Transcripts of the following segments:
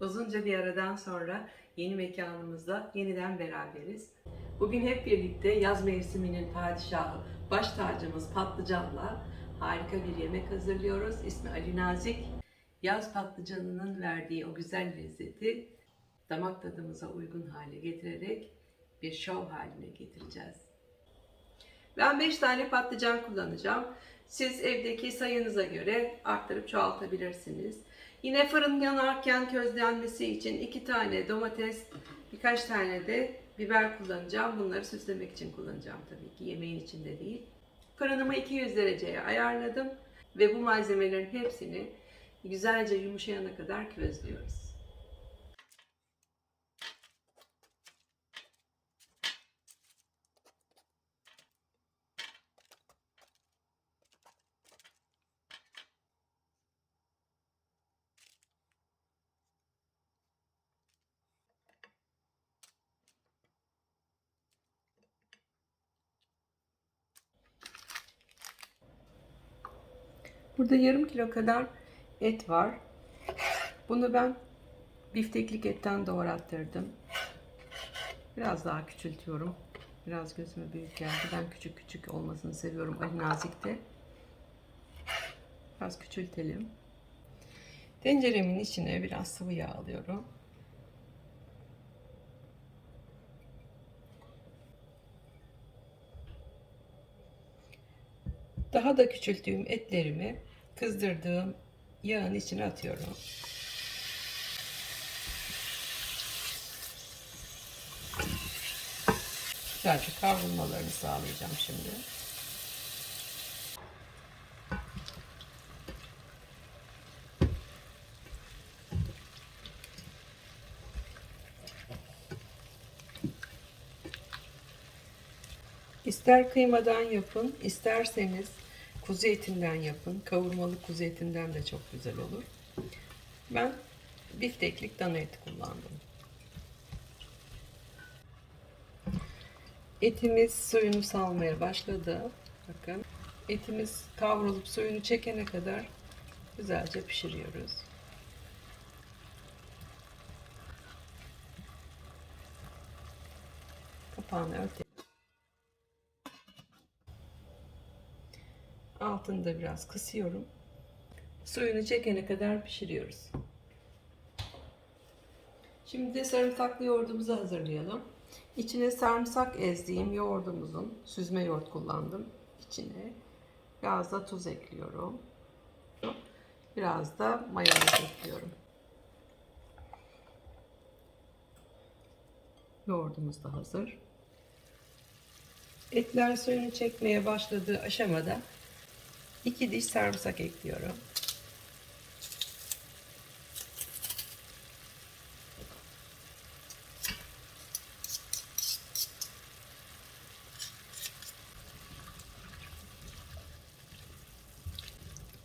Uzunca bir aradan sonra yeni mekanımızda yeniden beraberiz. Bugün hep birlikte yaz mevsiminin padişahı, baş tacımız patlıcanla harika bir yemek hazırlıyoruz. İsmi Ali Nazik. Yaz patlıcanının verdiği o güzel lezzeti damak tadımıza uygun hale getirerek bir şov haline getireceğiz. Ben 5 tane patlıcan kullanacağım. Siz evdeki sayınıza göre arttırıp çoğaltabilirsiniz. Yine fırın yanarken közlenmesi için 2 tane domates, birkaç tane de biber kullanacağım. Bunları süslemek için kullanacağım tabii ki yemeğin içinde değil. Fırınımı 200 dereceye ayarladım ve bu malzemelerin hepsini güzelce yumuşayana kadar közlüyoruz. Burada yarım kilo kadar et var. Bunu ben bifteklik etten doğrattırdım. Biraz daha küçültüyorum. Biraz gözüme büyük geldi. Ben küçük küçük olmasını seviyorum Ali Nazik'te. Biraz küçültelim. Tenceremin içine biraz sıvı yağ alıyorum. Daha da küçülttüğüm etlerimi kızdırdığım yağın içine atıyorum. Güzelce kavrulmalarını sağlayacağım şimdi. İster kıymadan yapın, isterseniz kuzu etinden yapın. Kavurmalı kuzu etinden de çok güzel olur. Ben bifteklik dana eti kullandım. Etimiz suyunu salmaya başladı. Bakın etimiz kavrulup suyunu çekene kadar güzelce pişiriyoruz. Kapağını örtelim. Altını da biraz kısıyorum. Suyunu çekene kadar pişiriyoruz. Şimdi sarımsaklı yoğurdumuzu hazırlayalım. İçine sarımsak ezdiğim yoğurdumuzun süzme yoğurt kullandım. İçine biraz da tuz ekliyorum. Biraz da mayonez ekliyorum. Yoğurdumuz da hazır. Etler suyunu çekmeye başladığı aşamada 2 diş sarımsak ekliyorum.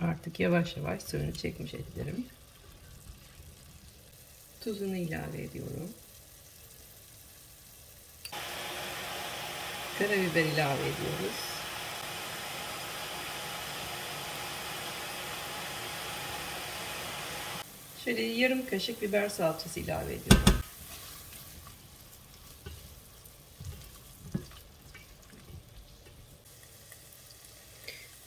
Artık yavaş yavaş suyunu çekmiş etlerim. Tuzunu ilave ediyorum. Karabiber ilave ediyoruz. Şöyle yarım kaşık biber salçası ilave ediyorum.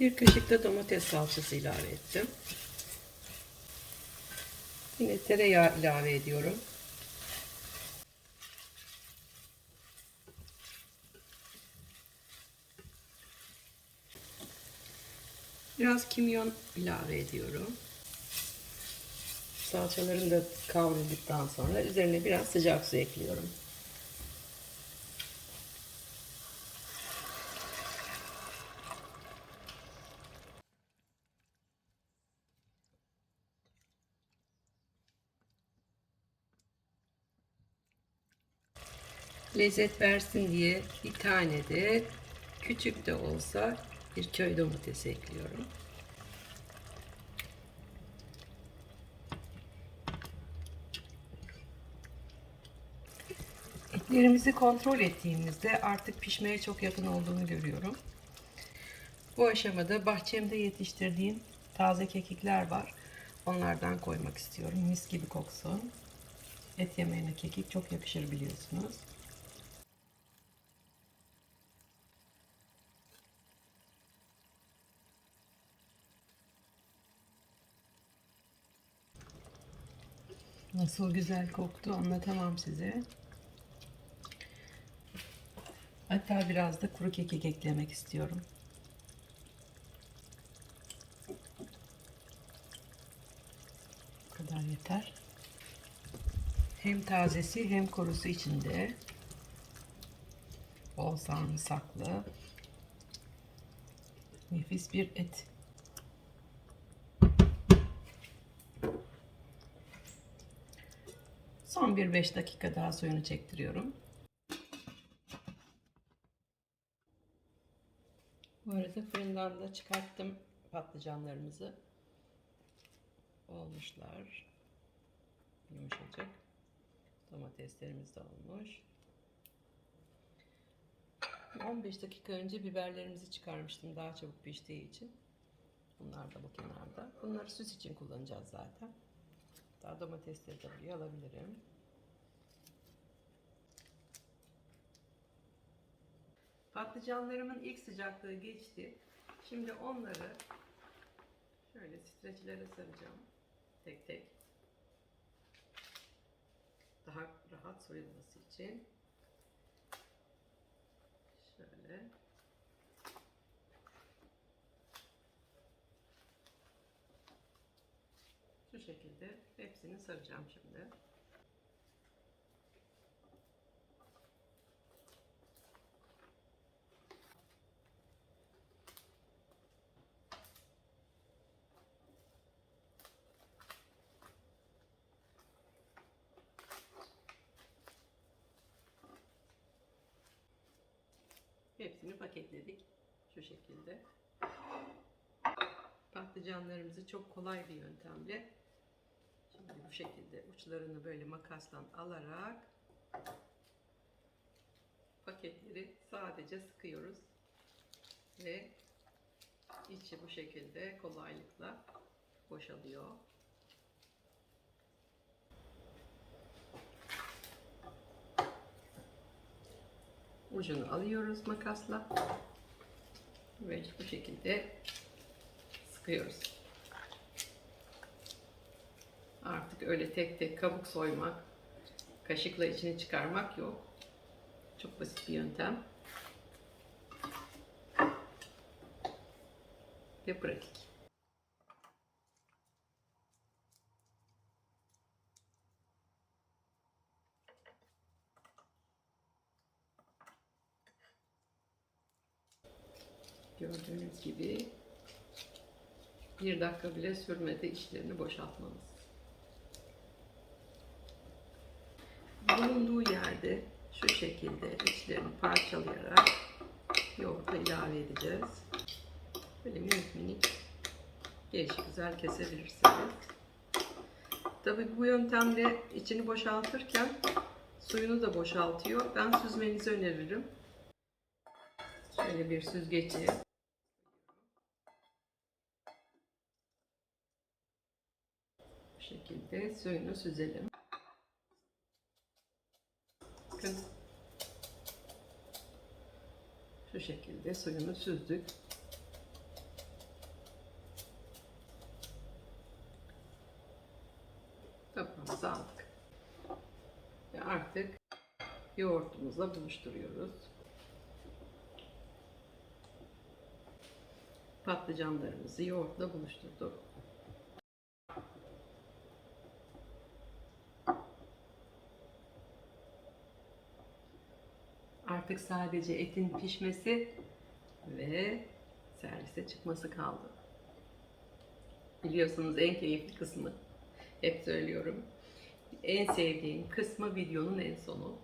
Bir kaşık da domates salçası ilave ettim. Yine tereyağı ilave ediyorum. Biraz kimyon ilave ediyorum. Salçalarım da kavrulduktan sonra üzerine biraz sıcak su ekliyorum. Lezzet versin diye bir tane de küçük de olsa bir köy domatesi ekliyorum. Etlerimizi kontrol ettiğimizde artık pişmeye çok yakın olduğunu görüyorum. Bu aşamada bahçemde yetiştirdiğim taze kekikler var. Onlardan koymak istiyorum. Mis gibi koksun. Et yemeğine kekik çok yakışır biliyorsunuz. Nasıl güzel koktu anlatamam size. Hatta biraz da kuru kekik eklemek istiyorum. Bu kadar yeter. Hem tazesi hem kurusu içinde. Bol sarımsaklı. Nefis bir et. Son bir 5 dakika daha suyunu çektiriyorum. Bu fırından da çıkarttım patlıcanlarımızı. Olmuşlar. Yumuşacık. Domateslerimiz de olmuş. 15 dakika önce biberlerimizi çıkarmıştım daha çabuk piştiği için. Bunlar da bu kenarda. Bunları süs için kullanacağız zaten. Daha domatesleri de buraya alabilirim. Patlıcanlarımın ilk sıcaklığı geçti. Şimdi onları şöyle streçlere saracağım. Tek tek. Daha rahat soyulması için. Şöyle. Şu şekilde hepsini saracağım şimdi. Hepsini paketledik. Şu şekilde. Patlıcanlarımızı çok kolay bir yöntemle şimdi bu şekilde uçlarını böyle makasla alarak paketleri sadece sıkıyoruz ve içi bu şekilde kolaylıkla boşalıyor. Ucunu alıyoruz makasla ve bu şekilde sıkıyoruz. Artık öyle tek tek kabuk soymak, kaşıkla içini çıkarmak yok. Çok basit bir yöntem. Ve pratik. Gördüğünüz gibi bir dakika bile sürmedi içlerini boşaltmamız. Bulunduğu yerde şu şekilde içlerini parçalayarak yoğurtla ilave edeceğiz. Böyle minik minik gelişi güzel kesebilirsiniz. Tabi bu yöntemle içini boşaltırken suyunu da boşaltıyor. Ben süzmenizi öneririm. Şöyle bir süzgeci şekilde suyunu süzelim. Bakın. Şu şekilde suyunu süzdük. Tabağımıza aldık. Ve artık yoğurtumuzla buluşturuyoruz. Patlıcanlarımızı yoğurtla buluşturduk. Artık sadece etin pişmesi ve servise çıkması kaldı. Biliyorsunuz en keyifli kısmı. Hep söylüyorum. En sevdiğim kısmı videonun en sonu.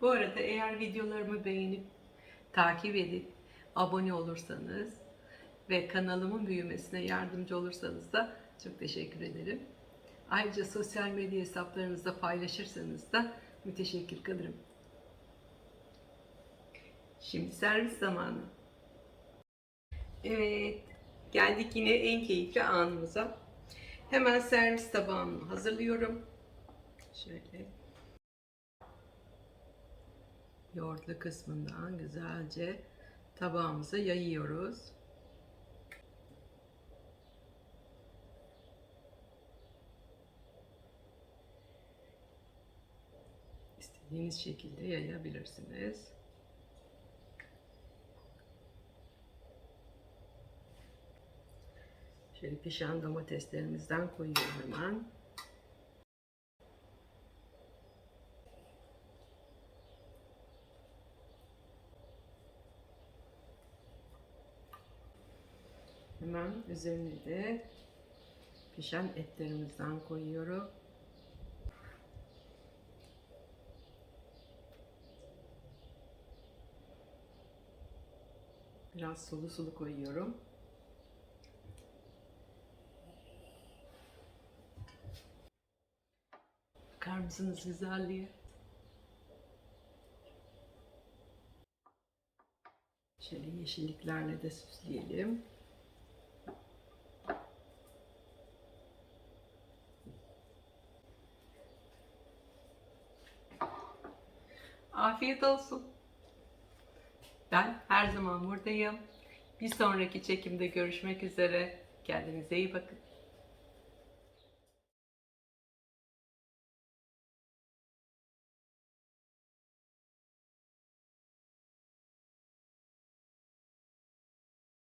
Bu arada eğer videolarımı beğenip takip edip abone olursanız ve kanalımın büyümesine yardımcı olursanız da çok teşekkür ederim. Ayrıca sosyal medya hesaplarınızda paylaşırsanız da müteşekkir kalırım. Şimdi servis zamanı. Evet, geldik yine en keyifli anımıza. Hemen servis tabağımı hazırlıyorum. Şöyle yoğurtlu kısmından güzelce tabağımıza yayıyoruz. İstediğiniz şekilde yayabilirsiniz. Şöyle pişen domateslerimizden koyuyorum hemen. Hemen üzerine de pişen etlerimizden koyuyorum. Biraz sulu sulu koyuyorum. Mısınız güzelliğe? Şöyle yeşilliklerle de süsleyelim. Afiyet olsun. Ben her zaman buradayım. Bir sonraki çekimde görüşmek üzere. Kendinize iyi bakın.